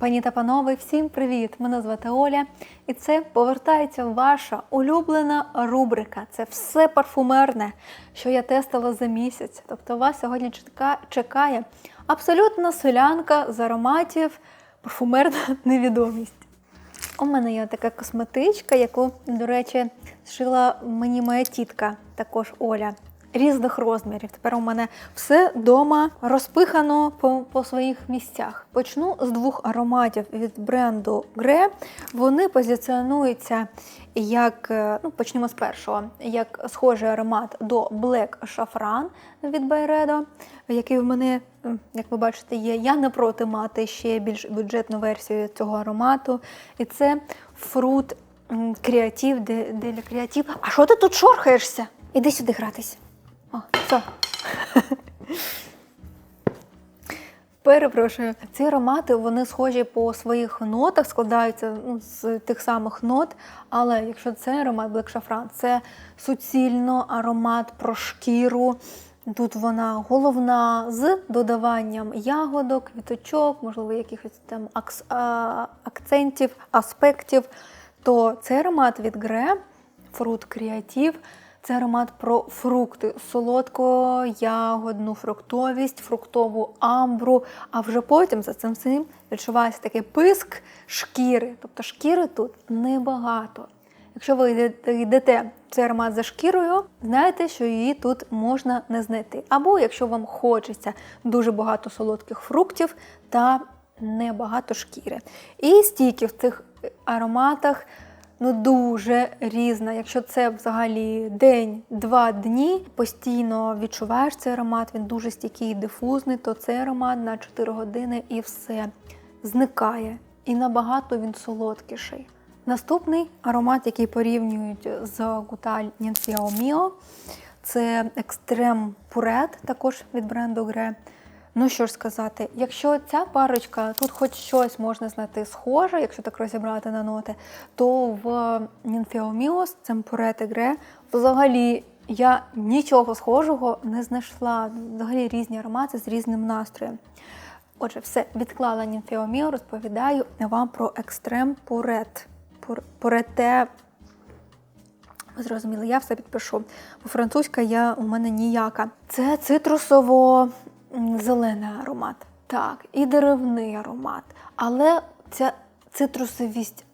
Пані та панове, всім привіт! Мене звати Оля, і це повертається ваша улюблена рубрика. Це все парфумерне, що я тестила за місяць. Тобто вас сьогодні чекає абсолютна солянка з ароматів, парфумерна невідомість. У мене є така косметичка, яку, до речі, зшила мені моя тітка, також Оля. Різних розмірів. Тепер у мене все вдома розпихано по, по своїх місцях. Почну з двох ароматів від бренду Гре. Вони позиціонуються як, е, ну почнемо з першого, як схожий аромат до Black Saffron від Byredo, який в мене, як ви бачите, є. Я не проти мати ще більш бюджетну версію цього аромату. І це фрут креатив, де, деля креатив. А що ти тут шорхаєшся? Іди сюди гратись. Все. Перепрошую, ці аромати вони схожі по своїх нотах, складаються ну, з тих самих нот. Але якщо це аромат Black Saffron, це суцільно аромат про шкіру. Тут вона головна з додаванням ягодок, квіточок, можливо, якихось там акцентів, аспектів. То цей аромат від Гре, фрут креатив, це аромат про фрукти, солодко-ягодну фруктовість, фруктову амбру. А вже потім за цим всім відчувається такий писк шкіри. Тобто шкіри тут небагато. Якщо ви йдете- цей аромат за шкірою, знаєте, що її тут можна не знайти. Або якщо вам хочеться дуже багато солодких фруктів та небагато шкіри. І стійки в цих ароматах ну дуже різна. Якщо це взагалі день-два дні, постійно відчуваєш цей аромат, він дуже стійкий і дифузний, то цей аромат на 4 години і все зникає. І набагато він солодкіший. Наступний аромат, який порівнюють з Гуталь Нінфіао Міо, це екстрем пурет, також від бренду Гре. Ну що ж сказати, якщо ця парочка, тут хоч щось можна знайти схоже, якщо так розібрати на ноти, то в Нінфеоміос, Цемпурет Гре, взагалі я нічого схожого не знайшла. Взагалі різні аромати з різним настроєм. Отже, все, відклала Нінфеоміо, розповідаю вам про екстрем пурет. Пур- Пурете ви зрозуміли, я все підпишу. Бо французька я у мене ніяка. Це цитрусово-зелений аромат. Так, і деревний аромат. Але ця цитрусовість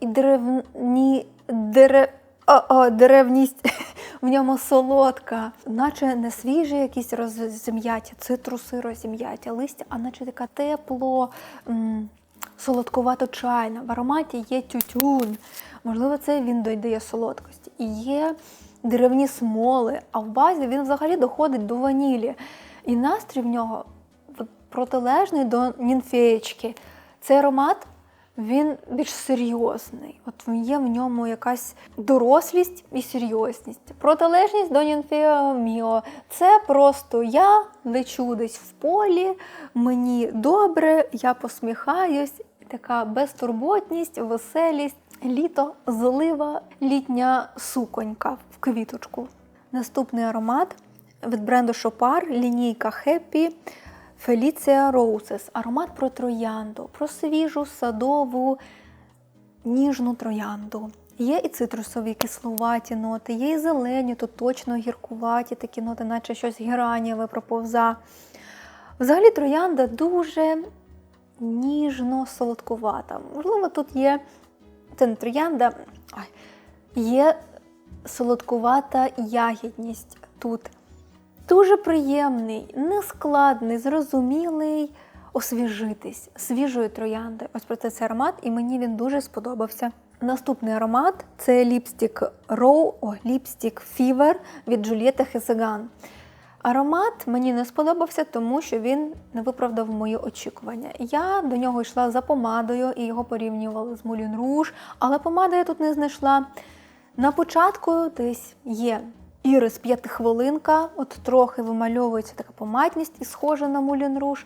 і деревні дере, о, о, деревність в ньому солодка, наче не свіжі якісь розім'яті, цитруси розім'яті листя, а наче така тепло. м, солодкувато чайна. В ароматі є тютюн. Можливо, це він додає солодкості. І є деревні смоли, а в базі він взагалі доходить до ванілі. І настрій в нього протилежний до нінфеєчки. Цей аромат він більш серйозний. От є в ньому якась дорослість і серйозність. Протилежність до Нінфео Міо. Це просто я лечу десь в полі, мені добре, я посміхаюсь. Така безтурботність, веселість, літо, злива, літня суконька в квіточку. Наступний аромат від бренду Шопар, лінійка Happy Felicia Roses. Аромат про троянду, про свіжу садову ніжну троянду. Є і цитрусові кислуваті ноти, є і зелені, тут точно гіркуваті такі ноти, наче щось геранієве проповза. Взагалі троянда дуже ніжно солодкувата. Можливо, тут є це не троянда, ай, є солодкувата ягідність тут. Дуже приємний, нескладний, зрозумілий освіжитись свіжою троянди. Ось про це цей аромат, і мені він дуже сподобався. Наступний аромат це ліпстік Row, о, ліпстік Fever від Джульєта Хесеган. Аромат мені не сподобався, тому що він не виправдав мої очікування. Я до нього йшла за помадою і його порівнювали з Moulin Rouge, але помади я тут не знайшла. На початку десь є ірис п'ятихвилинка, от трохи вимальовується така помадність і схожа на Moulin Rouge,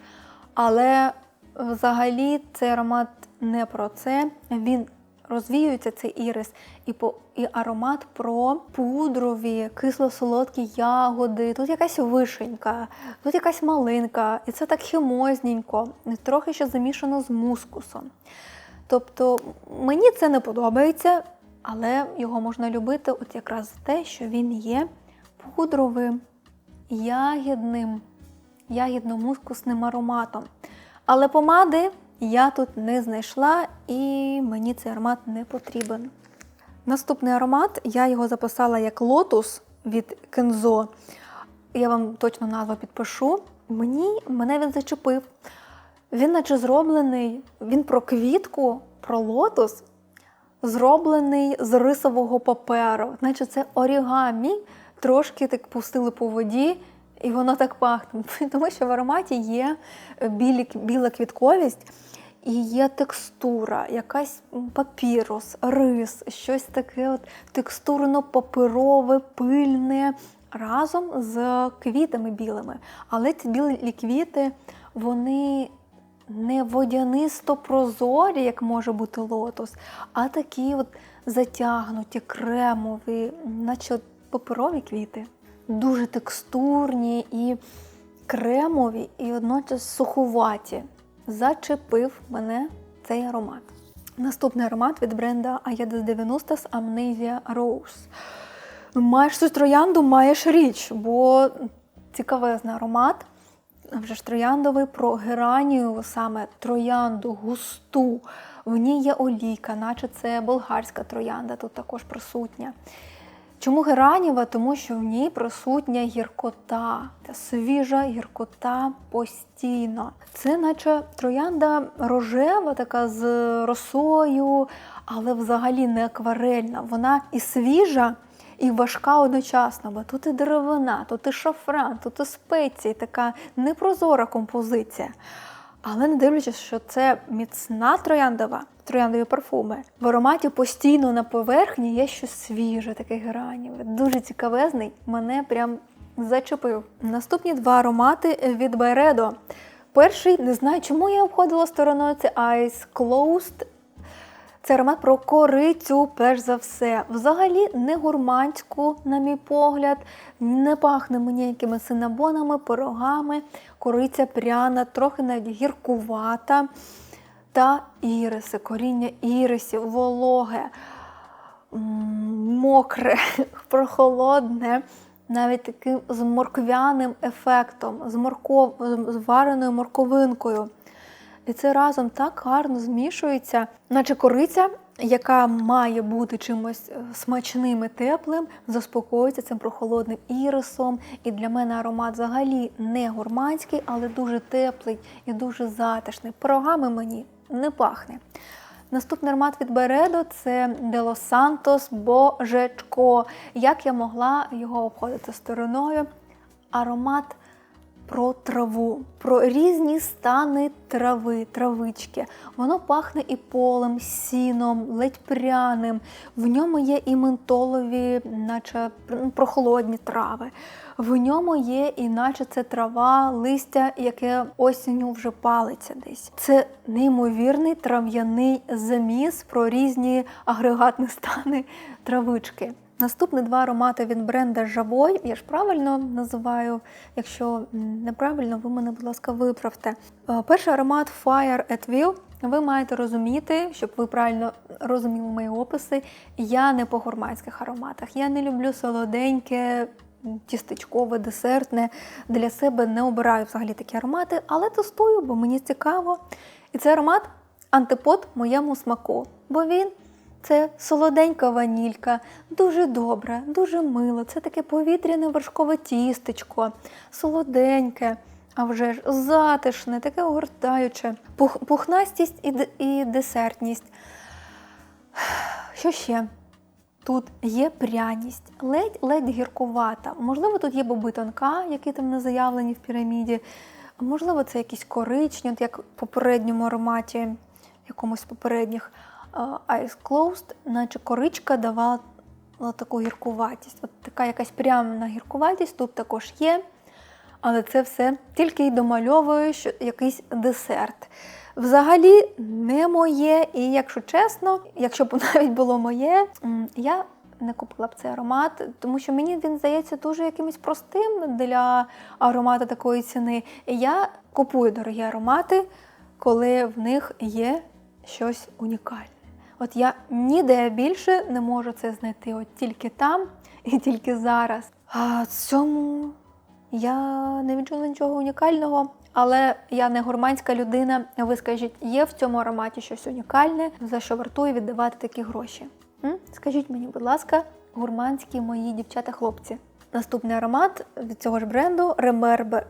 але взагалі цей аромат не про це. Він розвіюється цей ірис, і по і аромат про пудрові, кисло-солодкі ягоди. Тут якась вишенька, тут якась малинка, і це так хімозненько, трохи ще замішано з мускусом. Тобто мені це не подобається, але його можна любити от якраз за те, що він є пудровим, ягідним, ягідно-мускусним ароматом. Але помади я тут не знайшла і мені цей аромат не потрібен. Наступний аромат, я його записала як лотус від Кензо. Я вам точно назву підпишу. Мені, Мене він зачепив. Він наче зроблений, він про квітку, про лотос, зроблений з рисового паперу. Наче це орігамі, трошки так пустили по воді, і воно так пахне. Тому що в ароматі є білі, біла квітковість. І є текстура, якась папірус, рис, щось таке от текстурно-паперове, пильне разом з квітами білими. Але ці білі квіти, вони не водянисто прозорі, як може бути лотос, а такі от затягнуті, кремові, наче от паперові квіти. Дуже текстурні і кремові, і одночас сухуваті зачепив мене цей аромат. Наступний аромат від бренда Aedes 90 з Amnesia Rose. Маєш цю троянду, маєш річ, бо цікавезний аромат. Вже ж трояндовий про геранію, саме троянду, густу. В ній є олійка, наче це болгарська троянда, тут також присутня. Чому гераніва? Тому що в ній присутня гіркота, та свіжа гіркота постійно. Це наче троянда рожева, така з росою, але взагалі не акварельна. Вона і свіжа, і важка одночасно. Бо тут і деревина, тут і шафран, тут і спеції, така непрозора композиція. Але не дивлячись, що це міцна трояндова, трояндові парфуми. В ароматі постійно на поверхні є щось свіже, таке гераніве. Дуже цікавезний, мене прям зачепив. Наступні два аромати від Байредо. Перший, не знаю, чому я обходила стороною, це Eyes Closed це аромат про корицю, перш за все. Взагалі не гурманську, на мій погляд, не пахне мені якими синабонами, пирогами, кориця пряна, трохи навіть гіркувата. Та іриси, коріння ірисів, вологе, мокре, прохолодне, навіть таким з морквяним ефектом, з морков... з вареною морковинкою. І це разом так гарно змішується, наче кориця, яка має бути чимось е, смачним і теплим, заспокоюється цим прохолодним ірисом. І для мене аромат взагалі не гурманський, але дуже теплий і дуже затишний. Пирогами мені не пахне. Наступний аромат від Бередо це Дело Сантос Божечко. Як я могла його обходити стороною? Аромат про траву, про різні стани трави, травички. Воно пахне і полем, сіном, ледь пряним. В ньому є і ментолові, наче прохолодні трави. В ньому є, і наче це трава, листя, яке осінню вже палиться десь. Це неймовірний трав'яний заміс про різні агрегатні стани травички. Наступні два аромати від бренда Жавой. Я ж правильно називаю. Якщо неправильно, ви мене, будь ласка, виправте. Е, перший аромат Fire at Will. Ви маєте розуміти, щоб ви правильно розуміли мої описи. Я не по гурманських ароматах. Я не люблю солоденьке, тістечкове, десертне. Для себе не обираю взагалі такі аромати, але тестую, бо мені цікаво. І цей аромат антипод моєму смаку, бо він це солоденька ванілька, дуже добре, дуже мило. Це таке повітряне вершкове тістечко, солоденьке, а вже ж затишне, таке огортаюче, Пух, пухнастість і, і десертність. Що ще? Тут є пряність, ледь-ледь гіркувата. Можливо, тут є боби тонка, які там не заявлені в піраміді. Можливо, це якісь коричні, як в попередньому ароматі, якомусь попередніх. Eyes Closed, наче коричка давала таку гіркуватість. От така якась прямна гіркуватість тут також є. Але це все тільки й домальовує якийсь десерт. взагалі не моє. І якщо чесно, якщо б навіть було моє, я не купила б цей аромат, тому що мені він здається дуже якимось простим для аромату такої ціни. Я купую дорогі аромати, коли в них є щось унікальне. От я ніде більше не можу це знайти, от тільки там і тільки зараз. А цьому я не відчула нічого унікального, але я не гурманська людина. Ви скажіть, є в цьому ароматі щось унікальне, за що вартує віддавати такі гроші? М? Скажіть мені, будь ласка, гурманські мої дівчата-хлопці. Наступний аромат від цього ж бренду Ремербер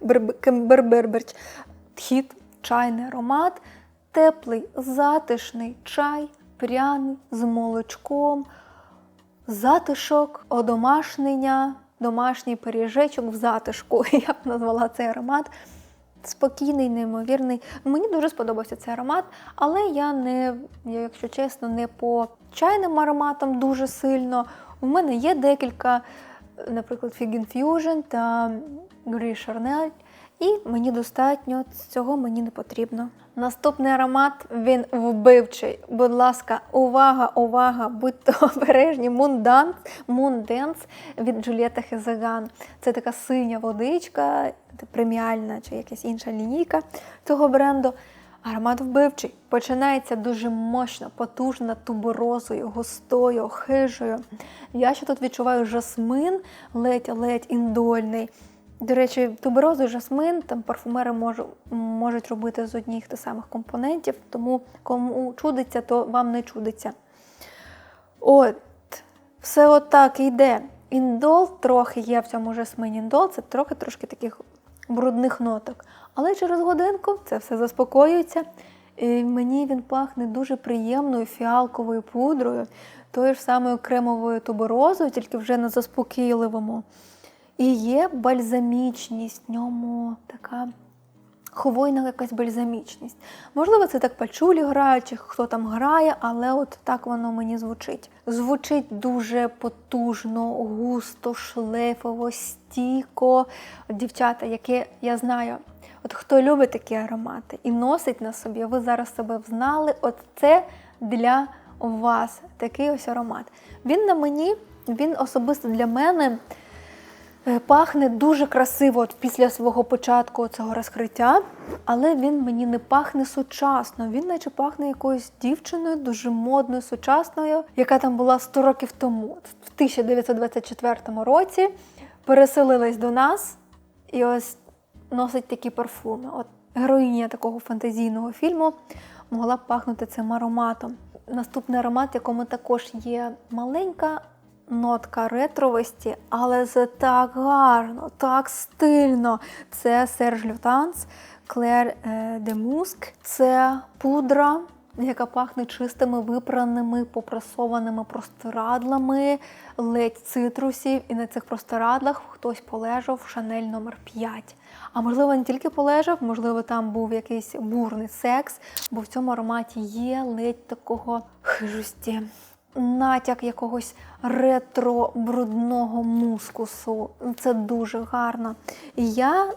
Берберберч. Тхіт, чайний аромат, теплий, затишний чай, пряний з молочком, затишок, одомашнення, домашній пиріжечок в затишку. Я б назвала цей аромат. Спокійний, неймовірний. Мені дуже сподобався цей аромат, але я не, якщо чесно, не по чайним ароматам дуже сильно. У мене є декілька, наприклад, Fig Infusion та Gris Charnel, і мені достатньо цього мені не потрібно. Наступний аромат він вбивчий. Будь ласка, увага, увага, будьте обережні. Moon Dance від Джулієта Хезаган. Це така синя водичка, преміальна чи якась інша лінійка цього бренду. Аромат вбивчий. Починається дуже мощно, потужно, туберозою, густою, хижою. Я ще тут відчуваю жасмин, ледь-ледь індольний. До речі, туберозу жасмин там парфумери можу, можуть робити з одних тих самих компонентів, тому кому чудиться, то вам не чудиться. От, все отак йде. Індол трохи є в цьому жасмині індол, це трохи трошки таких брудних ноток. Але через годинку це все заспокоюється. І мені він пахне дуже приємною фіалковою пудрою, тою ж самою кремовою туберозою, тільки вже на заспокійливому. І є бальзамічність, в ньому така хвойна якась бальзамічність. Можливо, це так пачулі грають, чи хто там грає, але от так воно мені звучить. Звучить дуже потужно, густо, шлейфово, стійко. Дівчата, яке я знаю, от хто любить такі аромати і носить на собі, ви зараз себе взнали. От це для вас такий ось аромат. Він на мені, він особисто для мене. Е, пахне дуже красиво от після свого початку цього розкриття, але він мені не пахне сучасно. Він наче пахне якоюсь дівчиною, дуже модною, сучасною, яка там була 100 років тому. В 1924 році переселилась до нас і ось носить такі парфуми. От Героїня такого фантазійного фільму могла б пахнути цим ароматом. Наступний аромат, якому також є маленька нотка ретровості, але це так гарно, так стильно. Це Серж Лютанс, Клер де Муск. Це пудра, яка пахне чистими випраними, попрасованими простирадлами, ледь цитрусів. І на цих простирадлах хтось полежав Шанель номер 5 А можливо, не тільки полежав, можливо, там був якийсь бурний секс, бо в цьому ароматі є ледь такого хижості натяк якогось ретро-брудного мускусу. Це дуже гарно. Я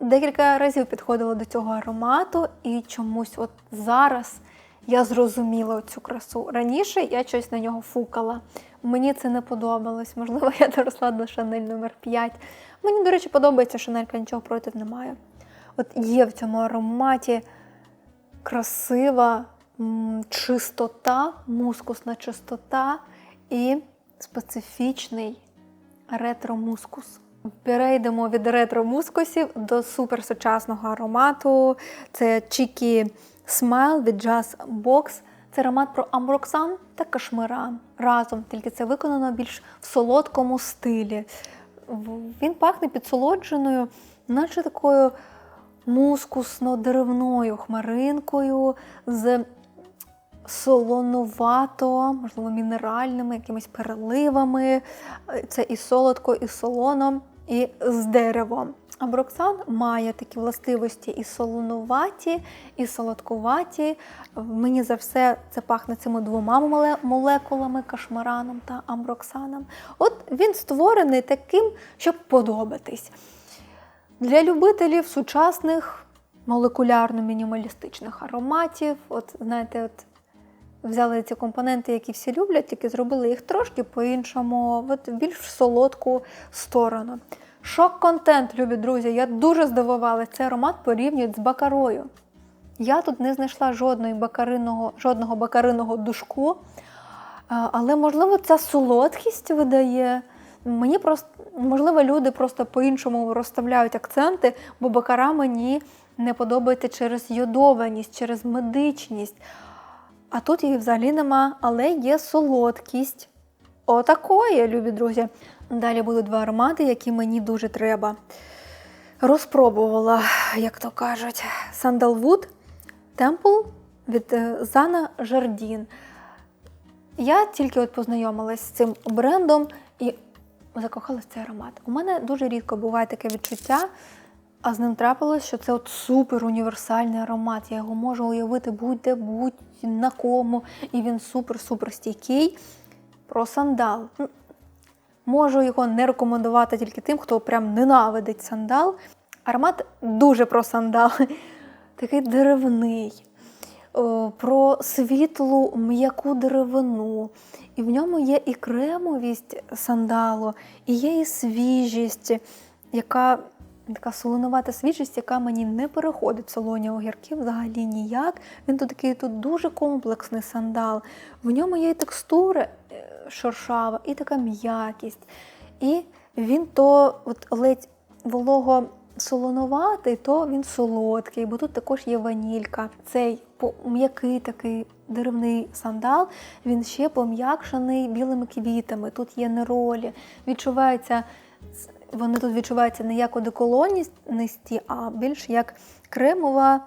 декілька разів підходила до цього аромату, і чомусь от зараз я зрозуміла цю красу. Раніше я щось на нього фукала. Мені це не подобалось. Можливо, я доросла до Шанель номер 5 Мені, до речі, подобається Шанелька, нічого проти немає. От є в цьому ароматі красива чистота, мускусна чистота і специфічний ретромускус. Перейдемо від ретро-мускусів до суперсучасного аромату. Це Cheeky Smile від Jazz Box. Це аромат про амброксан та кашмиран разом, тільки це виконано більш в солодкому стилі. Він пахне підсолодженою, наче такою мускусно-деревною хмаринкою з солонувато, можливо, мінеральними, якимись переливами. Це і солодко, і солоно, і з деревом. А має такі властивості і солонуваті, і солодкуваті. Мені за все це пахне цими двома молекулами кашмараном та амброксаном. От він створений таким, щоб подобатись. Для любителів сучасних молекулярно-мінімалістичних ароматів. От знаєте, от взяли ці компоненти, які всі люблять, тільки зробили їх трошки по-іншому, в більш солодку сторону. Шок-контент, любі друзі, я дуже здивувалася. Цей аромат порівнюють з бакарою. Я тут не знайшла жодної бакариного, жодного бакариного душку, але, можливо, ця солодкість видає. Мені просто, можливо, люди просто по-іншому розставляють акценти, бо бакара мені не подобається через йодованість, через медичність. А тут її взагалі нема, але є солодкість. Отакої, любі друзі. Далі будуть два аромати, які мені дуже треба. Розпробувала, як то кажуть, Sandalwood Temple від е, Зана Жардін. Я тільки от познайомилась з цим брендом і закохалась цей аромат. У мене дуже рідко буває таке відчуття, а з ним трапилось, що це от супер універсальний аромат. Я його можу уявити будь-де, будь-на кому, і він супер-супер стійкий. Про сандал. Можу його не рекомендувати тільки тим, хто прям ненавидить сандал. Аромат дуже про сандал, такий деревний, про світлу м'яку деревину. І в ньому є і кремовість сандалу, і є і свіжість, яка така солонувата свіжість, яка мені не переходить солоні огірки взагалі ніяк. Він тут такий тут дуже комплексний сандал. В ньому є і текстури е, шершава, і така м'якість. І він то от ледь волого солонуватий, то він солодкий, бо тут також є ванілька. Цей м'який такий деревний сандал, він ще пом'якшений білими квітами. Тут є неролі. Відчувається, вони тут відчуваються не як одеколоністі, а більш як кремова.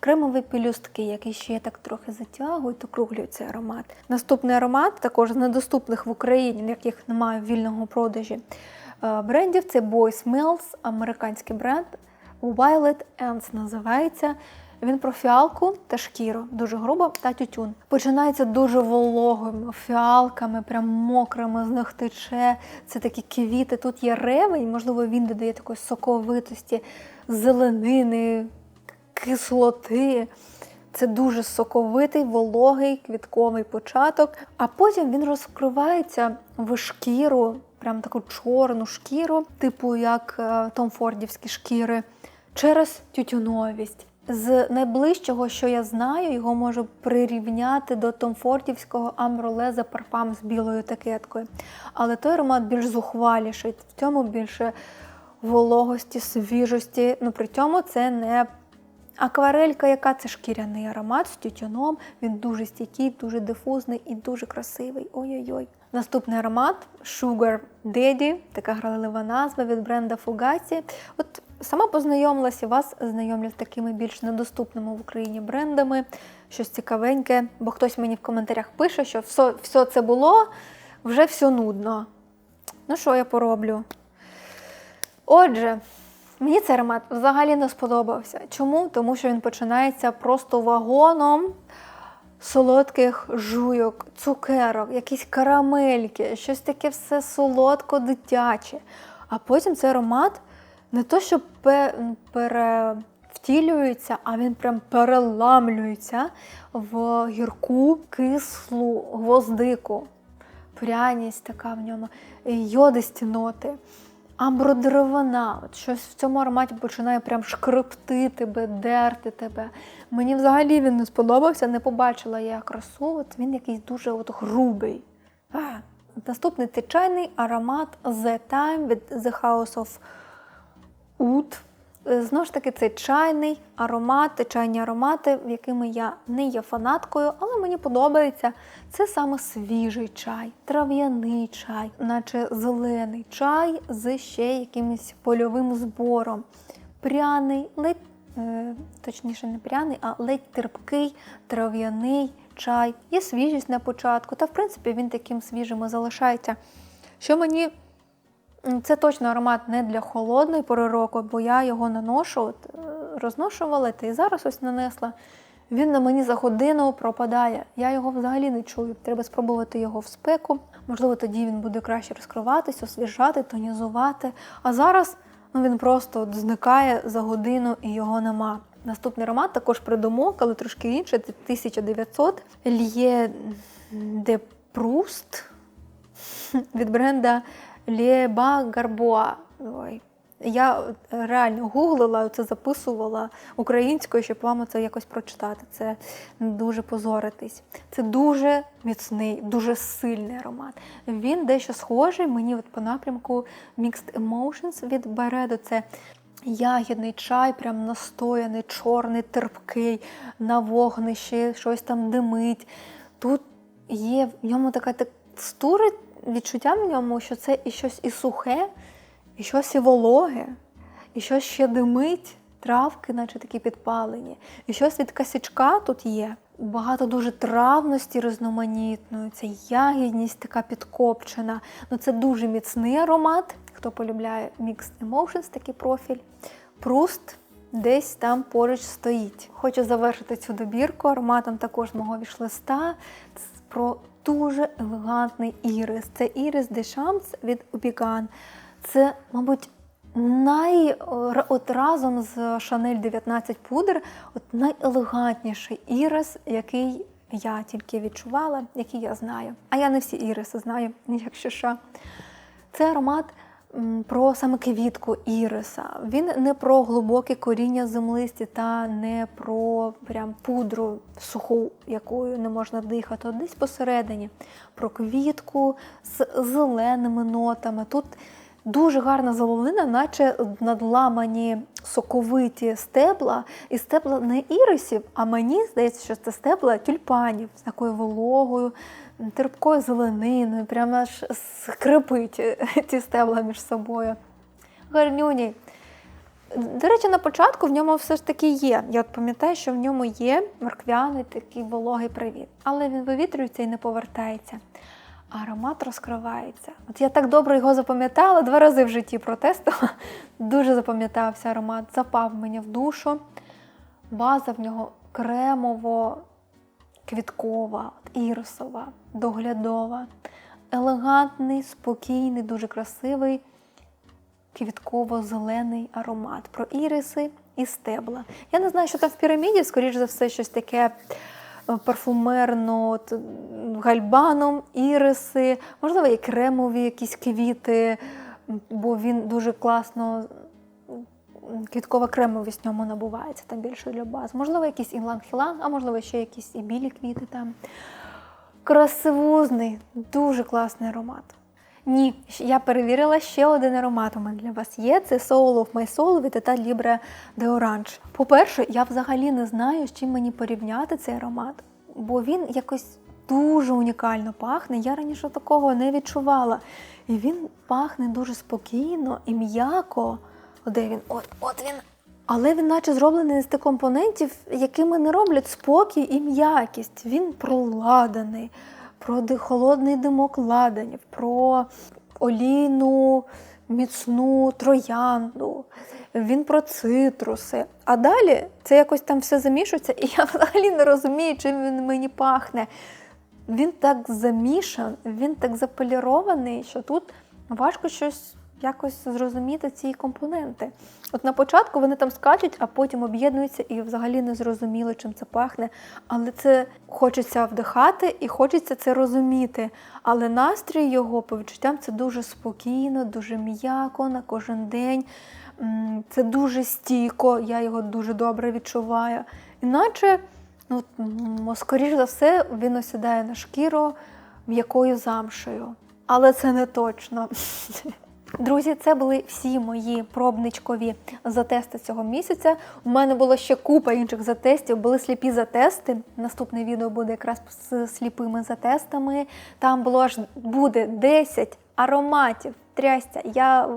Кремові пелюстки, які ще так трохи затягують, округлюють цей аромат. Наступний аромат, також з недоступних в Україні, яких немає в вільного продажі е, брендів, це Boy Smells, американський бренд. Violet Ants називається. Він про фіалку та шкіру, дуже грубо та тютюн. Починається дуже вологими фіалками, прям мокрими, з них тече. Це такі квіти. Тут є ревень, можливо, він додає такої соковитості, зеленини, кислоти. Це дуже соковитий, вологий квітковий початок, а потім він розкривається в шкіру, прям таку чорну шкіру, типу як е, томфордівські шкіри, через тютюновість. З найближчого, що я знаю, його можу прирівняти до томфордівського амбролеза парфам з білою етикеткою. Але той аромат більш зухваліший, в цьому більше вологості, свіжості. Ну при цьому це не Акварелька, яка це шкіряний аромат з тютюном. Він дуже стійкий, дуже дифузний і дуже красивий. Ой-ой-ой. Наступний аромат Sugar Daddy, така гралива назва від бренда Fugazi. От сама познайомилася, вас знайомлю з такими більш недоступними в Україні брендами. Щось цікавеньке, бо хтось мені в коментарях пише, що все, все це було, вже все нудно. Ну що я пороблю? Отже, Мені цей аромат взагалі не сподобався. Чому? Тому що він починається просто вагоном солодких жуйок, цукерок, якісь карамельки, щось таке все солодко-дитяче. А потім цей аромат не то, що перевтілюється, а він прям переламлюється в гірку, кислу гвоздику. Пряність така в ньому, йодисті ноти. Амбродеревина, от щось в цьому ароматі починає прям шкребти тебе, дерти тебе. Мені взагалі він не сподобався, не побачила я красу, от він якийсь дуже от грубий. А. Наступний це чайний аромат The Time від The House of Oud. Е, Знову ж таки, це чайний аромат, чайні аромати, якими я не є фанаткою, але мені подобається. Це саме свіжий чай, трав'яний чай, наче зелений чай з ще якимось польовим збором. Пряний, ледь, е, точніше, не пряний, а ледь терпкий, трав'яний чай. Є свіжість на початку, та в принципі він таким свіжим і залишається. Що мені Це точно аромат не для холодної пори року, бо я його наношу, от, е, розношувала, та і зараз ось нанесла. Він на мені за годину пропадає. Я його взагалі не чую. Треба спробувати його в спеку. Можливо, тоді він буде краще розкриватись, освіжати, тонізувати. А зараз ну, він просто от зникає за годину і його нема. Наступний аромат також придумок, але трошки інший. Це 1900 Лє де Пруст від бренда Лєба Гарбоа. Ой. Я реально гуглила, це записувала українською, щоб вам це якось прочитати. Це дуже позоритись. Це дуже міцний, дуже сильний аромат. Він дещо схожий мені от по напрямку Mixed Emotions від Байредо. Це ягідний чай, прям настояний, чорний, терпкий, на вогнищі, щось там димить. Тут є в ньому така текстура, відчуття в ньому, що це і щось і сухе, і щось і вологе, і щось ще димить, травки, наче такі підпалені, і щось від косячка тут є. Багато дуже травності різноманітної, це ягідність така підкопчена. Ну Це дуже міцний аромат. Хто полюбляє Mixed Emotions, такий профіль. Пруст десь там поруч стоїть. Хочу завершити цю добірку ароматом також мого вішлиста про дуже елегантний ірис. Це ірис де Champs від Убіган. Це, мабуть, най, от разом з Шанель 19 пудр, от найелегантніший ірис, який я тільки відчувала, який я знаю. А я не всі іриси знаю, якщо що. Це аромат про саме квітку іриса. Він не про глибоке коріння землисті та не про прям пудру суху, якою не можна дихати, От десь посередині. Про квітку з зеленими нотами. Тут Дуже гарна золовина, наче надламані соковиті стебла, і стебла не ірисів, а мені здається, що це стебла тюльпанів з такою вологою, терпкою зелениною, прямо аж скрипить ці стебла між собою. Гарнюній. До речі, на початку в ньому все ж таки є. Я от пам'ятаю, що в ньому є морквяний такий вологий привіт, але він вивітрюється і не повертається аромат розкривається. От я так добре його запам'ятала, два рази в житті протестила. Дуже запам'ятався аромат, запав мені в душу. База в нього кремово-квіткова, ірисова, доглядова, елегантний, спокійний, дуже красивий, квітково-зелений аромат. Про іриси і стебла. Я не знаю, що там в піраміді, скоріш за все, щось таке парфумерно, гальбаном, іриси, можливо, і кремові якісь квіти, бо він дуже класно. Квіткова кремовість в ньому набувається там більше для баз. Можливо, якийсь інланг-хіланг, а можливо, ще якісь і білі квіти там. Красивузний, дуже класний аромат. Ні, я перевірила ще один аромат у мене для вас є. Це Soul of My Soul від Eta Libre de Orange. По-перше, я взагалі не знаю, з чим мені порівняти цей аромат, бо він якось дуже унікально пахне. Я раніше такого не відчувала. І він пахне дуже спокійно і м'яко. Де він? От, от він. Але він, наче зроблений з тих компонентів, якими не роблять спокій і м'якість. Він проладаний про холодний димок ладанів, про олійну міцну троянду, він про цитруси. А далі це якось там все замішується, і я взагалі не розумію, чим він мені пахне. Він так замішан, він так заполірований, що тут важко щось якось зрозуміти ці компоненти. От на початку вони там скачуть, а потім об'єднуються і взагалі не зрозуміло, чим це пахне. Але це хочеться вдихати і хочеться це розуміти. Але настрій його, по відчуттям, це дуже спокійно, дуже м'яко на кожен день. Це дуже стійко, я його дуже добре відчуваю. Іначе, ну, скоріш за все, він осідає на шкіру м'якою замшею. Але це не точно. Друзі, це були всі мої пробничкові затести цього місяця. У мене було ще купа інших затестів, були сліпі затести. Наступне відео буде якраз з сліпими затестами. Там було аж буде 10 ароматів. Трястя. Я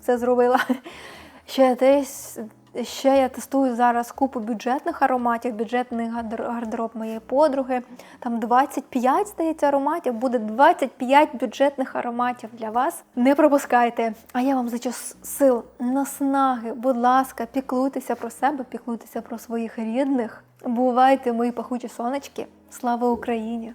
це зробила ще десь Ще я тестую зараз купу бюджетних ароматів, бюджетний гардероб моєї подруги. Там 25, здається, ароматів, буде 25 бюджетних ароматів для вас. Не пропускайте. А я вам зичу сил, наснаги, будь ласка, піклуйтеся про себе, піклуйтеся про своїх рідних. Бувайте, мої пахучі сонечки. Слава Україні!